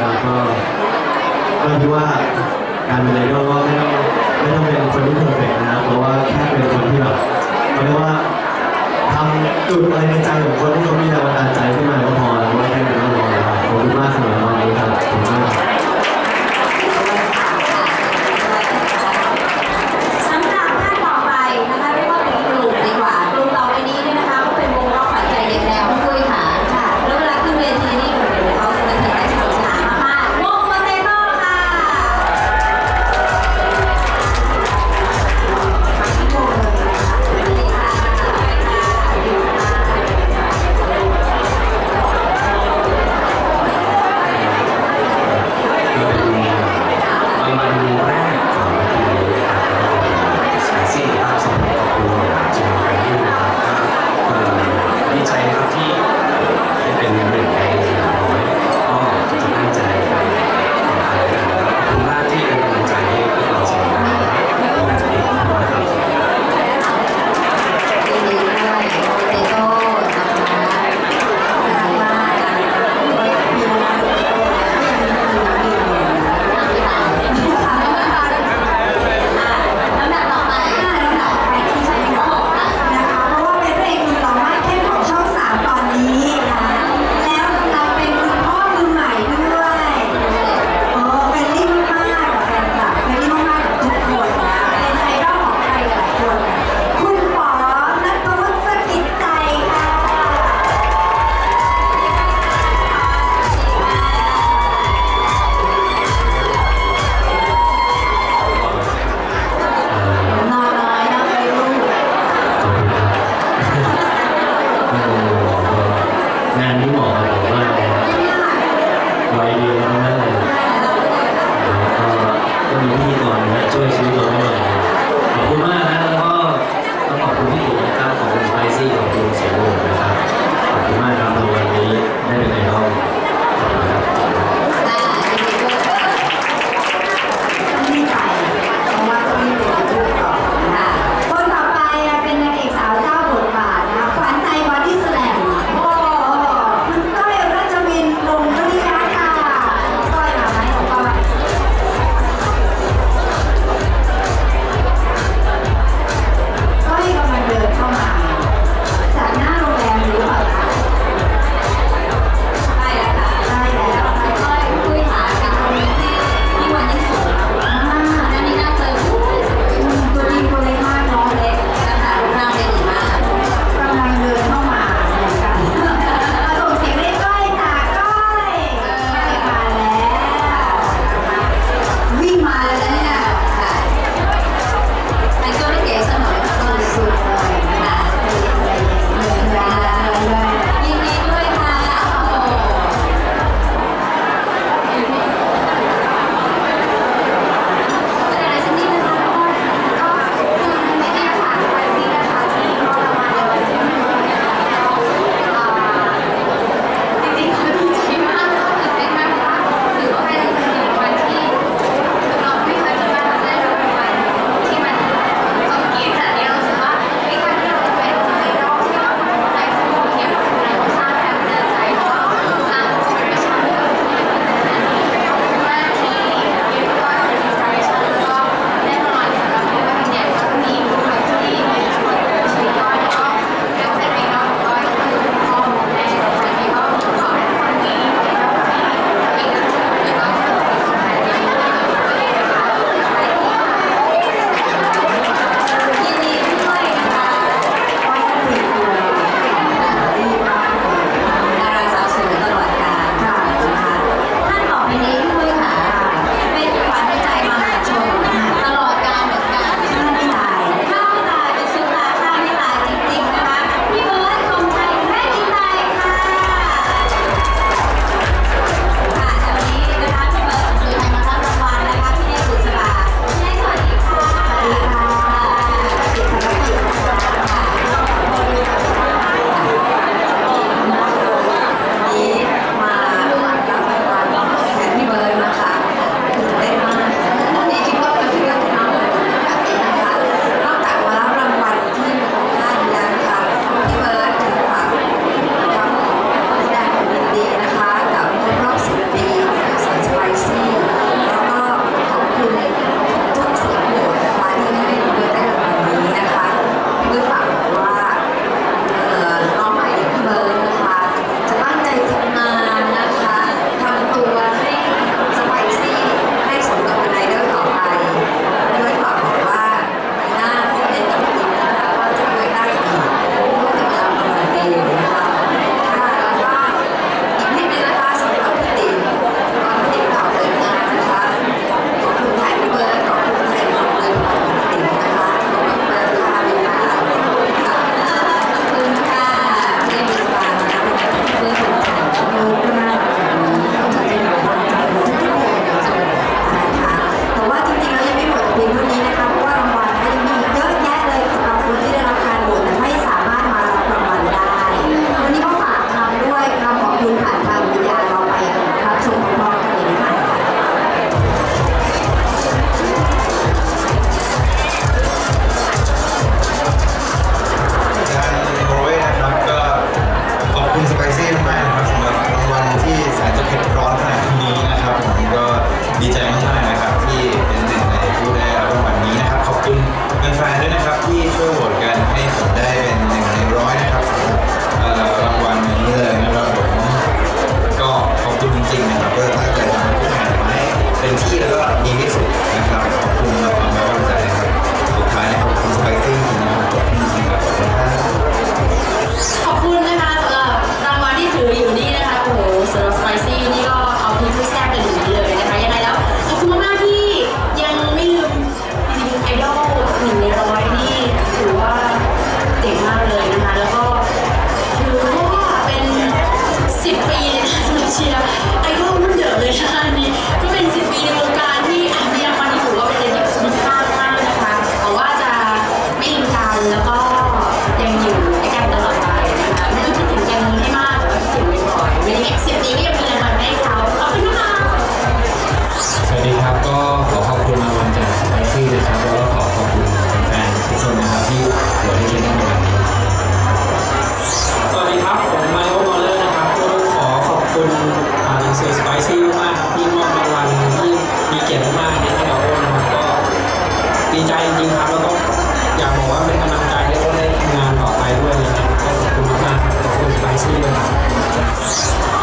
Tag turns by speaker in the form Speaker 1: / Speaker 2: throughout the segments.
Speaker 1: ครับก็ก็คิดว่าการเป็นไอดอลก็ไม่ต้องไม่ต้องเป็นคนที่เพอร์เฟกต์นะครับเพราะว่าแค่เป็นคนที่แบบเรียกว่าทำจุดอะไรในใจของคนที่เขามีแรงบันดาลใจขึ้นมาก็พอแล้ว
Speaker 2: ไม่าแค่นั้นก็
Speaker 3: พอแล้วขอบคุณมากสำหรับ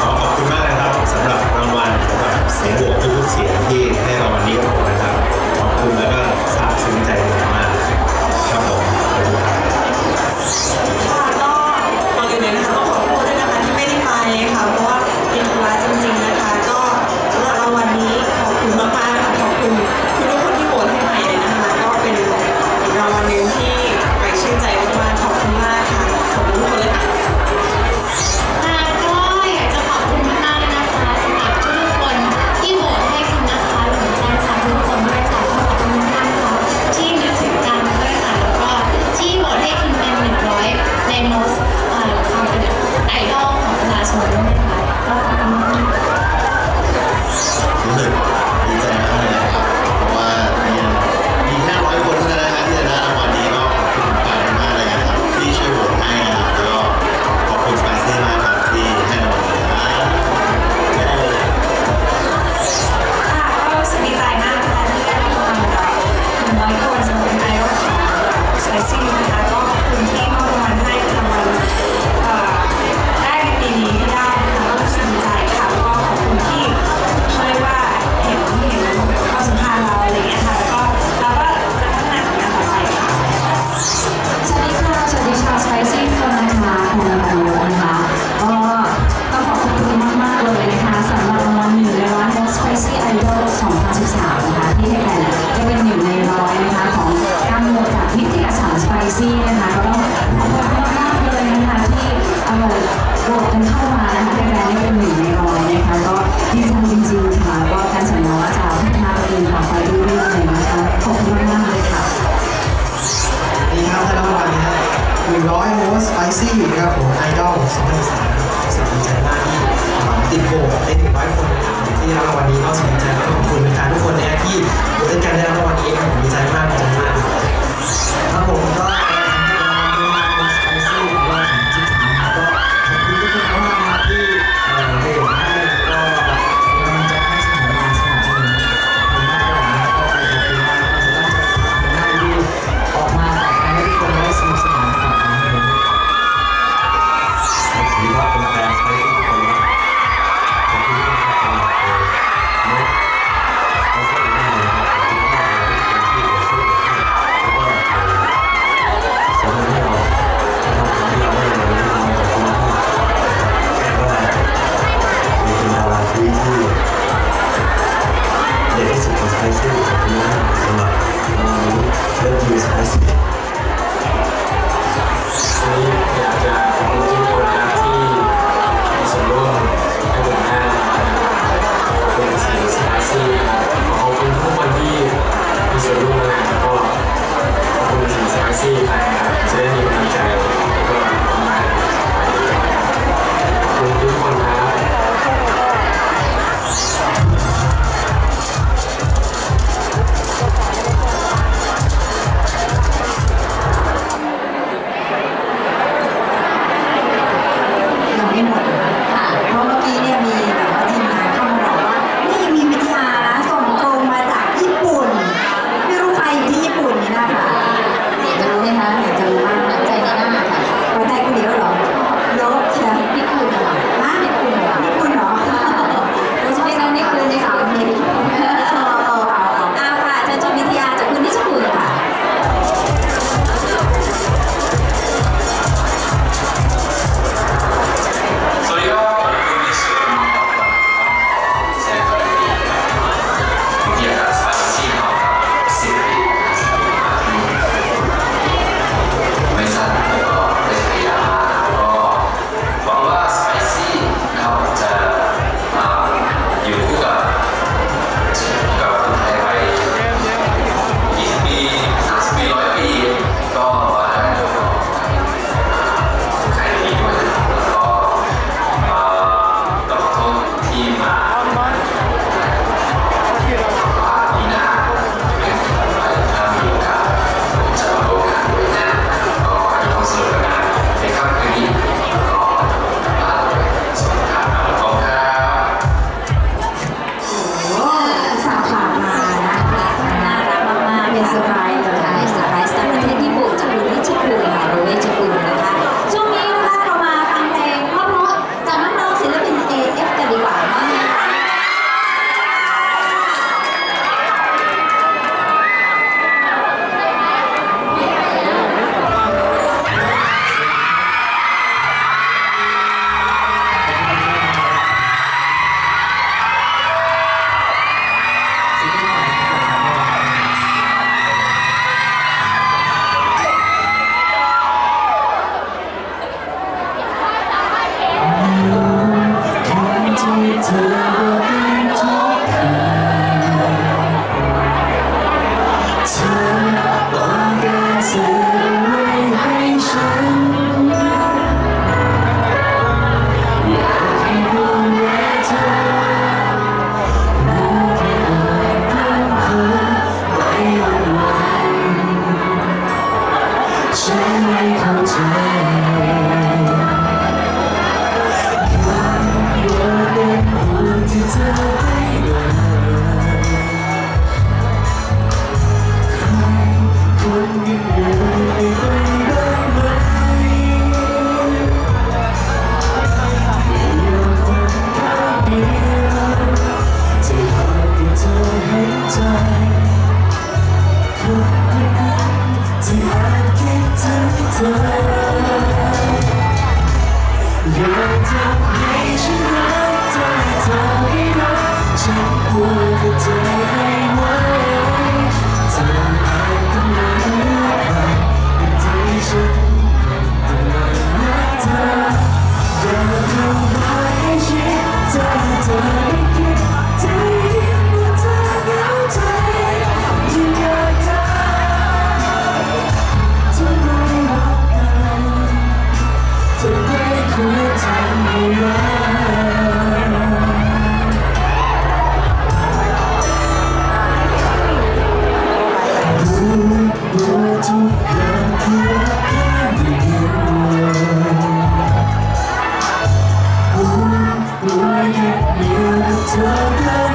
Speaker 3: ขอบคุณ
Speaker 4: มากเลยครับสำ
Speaker 1: หรับรางวัลสำหรับเสียงบวกเสียงที่ให้รางวัลนี้กับผมนะครับ ขอบคุณและก็ซาบซึ้งใจมากครับผมค่ะ
Speaker 5: ก็ตอนนี้นะคะต้องขอโทษด้วยนะคะที่ไม่ได้ไปค่ะเพราะว่า
Speaker 6: ฉันพู ยว